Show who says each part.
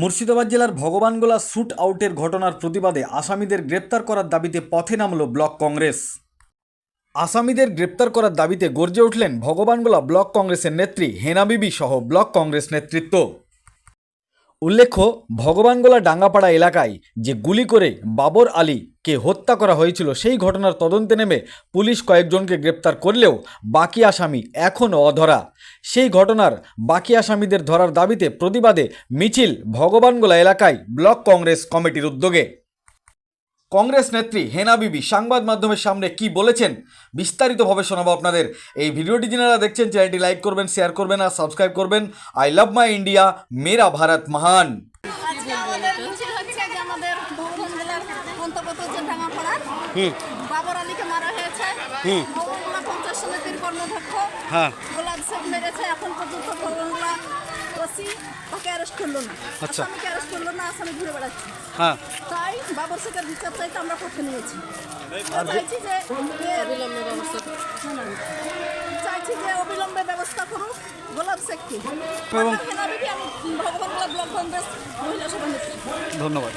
Speaker 1: মুর্শিদাবাদ জেলার ভগবানগোলা শ্যুট আউটের ঘটনার প্রতিবাদে আসামিদের গ্রেপ্তার করার দাবিতে পথে নামল ব্লক কংগ্রেস। আসামিদের গ্রেপ্তার করার দাবিতে গর্জে উঠলেন ভগবানগোলা ব্লক কংগ্রেসের নেত্রী হেনা বিবি সহ ব্লক কংগ্রেস নেতৃত্ব। উল্লেখ্য, ভগবানগোলা ডাঙ্গাপাড়া এলাকায় যে গুলি করে বাবর আলীকে হত্যা করা হয়েছিল সেই ঘটনার তদন্তে নেমে পুলিশ কয়েকজনকে গ্রেপ্তার করলেও বাকি আসামি এখনও অধরা। সেই ঘটনার বাকি আসামিদের ধরার দাবিতে প্রতিবাদে মিছিল ভগবানগোলা এলাকায় ব্লক কংগ্রেস কমিটির উদ্যোগে। কংগ্রেস নেত্রী হেনা বিবি সংবাদ মাধ্যমের সামনে কি বলেছেন বিস্তারিতভাবে শোনাবো আপনাদের। এই ভিডিওটি যারা দেখছেন চ্যানেলটি লাইক করবেন শেয়ার করবেন আর সাবস্ক্রাইব করবেন। আই লাভ মাই ইন্ডিয়া মেরা ভারত মহান।
Speaker 2: বাবর আলীকে মারা হয়েছে। ভগবানগোলা সমিতির কর্মধ্যক্ষ
Speaker 3: হ্যাঁ।
Speaker 2: গোলাপ মেরেছে। এখন পর্যন্ত ওসি ওকে অ্যারেস্ট করল না।
Speaker 3: আচ্ছা।
Speaker 2: আমাকে অ্যারেস্ট করল না আসামি ঘুরে বেড়াচ্ছি।
Speaker 3: হ্যাঁ।
Speaker 2: তাই বাবর শেখের বিচার চাইতে আমরা পক্ষে নিয়েছি। চাইছি যে অবিলম্বে ব্যবস্থা চাইছি যে অবিলম্বে ব্যবস্থা করুক গোলাপ শেখকে ভগবান গোলাপ কংগ্রেস মহিলা সভা
Speaker 3: ধন্যবাদ।